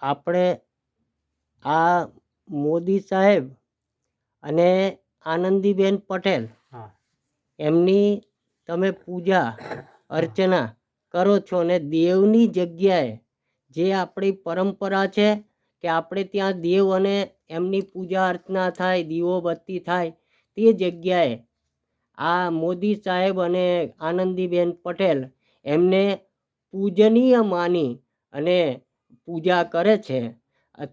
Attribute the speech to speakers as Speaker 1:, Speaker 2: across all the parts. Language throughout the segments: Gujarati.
Speaker 1: આપણે આ મોદી સાહેબ અને આનંદીબેન પટેલ એમની તમે પૂજા અર્ચના કરો છો અને દેવની જગ્યાએ જે આપણી પરંપરા છે કે આપણે ત્યાં દેવ અને એમની પૂજા અર્ચના થાય દીવો બત્તી થાય તે જગ્યાએ આ મોદી સાહેબ અને આનંદીબેન પટેલ એમને પૂજનીય માની અને પૂજા કરે છે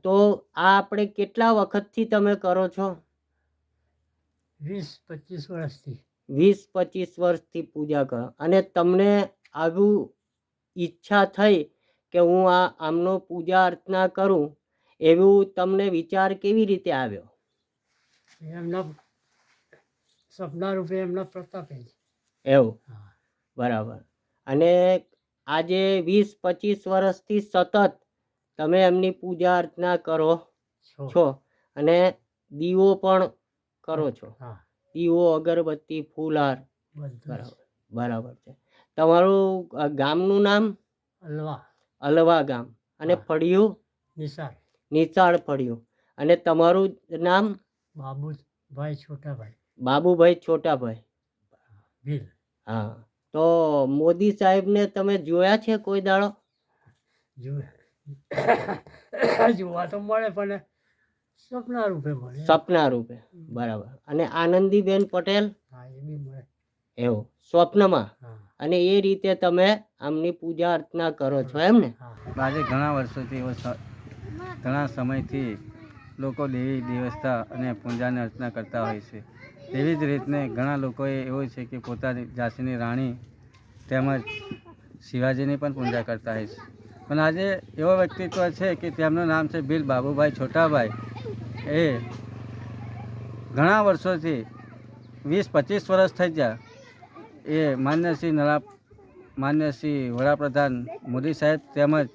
Speaker 1: તો આ આપણે કેટલા વખતથી તમે કરો છો?
Speaker 2: વીસ પચીસ વર્ષથી.
Speaker 1: વીસ પચીસ વર્ષથી પૂજા કરો. અને તમને આવું ઈચ્છા થઈ કે હું આ આમનો પૂજા અર્ચના કરું એવું તમને વિચાર કેવી રીતે આવ્યો?
Speaker 2: એમના સપના રૂપે એમના પ્રતાપે.
Speaker 1: એવું? બરાબર. અને આજે વીસ પચીસ વર્ષથી સતત તમે એમની પૂજા અર્ચના કરો
Speaker 2: છો.
Speaker 1: અને દીવો પણ કરો છો. દીવો અગરબત્તી ફૂલહાર બરાબર બરાબર છે. તમારું ગામનું નામ?
Speaker 2: અલવા.
Speaker 1: અલવા ગામ. અને ફળિયું?
Speaker 2: નિશાળ.
Speaker 1: નિશાળ ફળિયું. અને તમારું નામ?
Speaker 2: બાબુભાઈ છોટાભાઈ.
Speaker 1: બાબુભાઈ છોટાભાઈ.
Speaker 2: ભીલ.
Speaker 1: હા. તો મોદી સાહેબને તમે જોયા છે કોઈ દાડો?
Speaker 2: જુએ જોવા તો મળે પણ સપના રૂપે મળે.
Speaker 1: સપના રૂપે બરાબર. અને આનંદીબેન પટેલ?
Speaker 2: હા એ બી મળે.
Speaker 1: એવું સ્વપ્નમાં? અને એ રીતે તમે આમની પૂજા અર્ચના કરો છો એમ ને
Speaker 3: આજે ઘણા વર્ષોથી એવો ઘણા સમયથી લોકો દેવી દેવસ્થા અને પૂજાની અર્ચના કરતા હોય છે. એવી જ રીતને ઘણા લોકોએ એવું છે કે પોતાની ઝાંસીની રાણી તેમજ શિવાજીની પણ પૂજા કરતા હોય છે. પણ આજે એવો વ્યક્તિત્વ છે કે તેમનું નામ છે બિલ બાબુભાઈ છોટાભાઈ. એ ઘણા વર્ષોથી વીસ, પચીસ વર્ષ થઈ ગયા. એ માન્ય શ્રી નરા, માન્ય વડાપ્રધાન મોદી સાહેબ તેમજ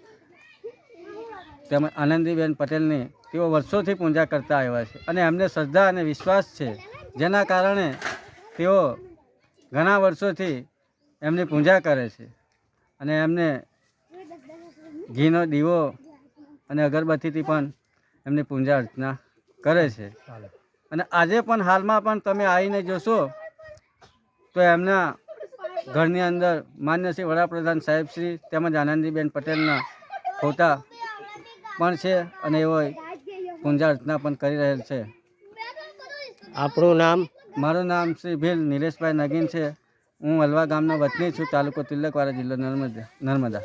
Speaker 3: તેમજ આનંદીબેન પટેલની તેઓ વર્ષોથી પૂજા કરતા આવ્યા છે. અને એમને શ્રદ્ધા અને વિશ્વાસ છે. જેના કારણે તેઓ ઘણા વર્ષોથી એમની પૂજા કરે છે. અને એમને ઘીનો દીવો અને અગરબત્તીથી પણ એમની પૂજા અર્ચના કરે છે. અને આજે પણ હાલમાં પણ તમે આવીને જોશો તો એમના ઘરની અંદર માન્ય શ્રી વડાપ્રધાન સાહેબ શ્રી તેમજ આનંદીબેન પટેલના ફોટા પણ છે અને એવો પૂજા અર્ચના પણ કરી રહેલ છે.
Speaker 1: આપણું નામ?
Speaker 3: મારું નામ શ્રી ભીલ નિલેશભાઈ નગીન છે. હું હલવા ગામનો વતની છું તાલુકો તિલકવાડા જિલ્લો નર્મદા નર્મદા.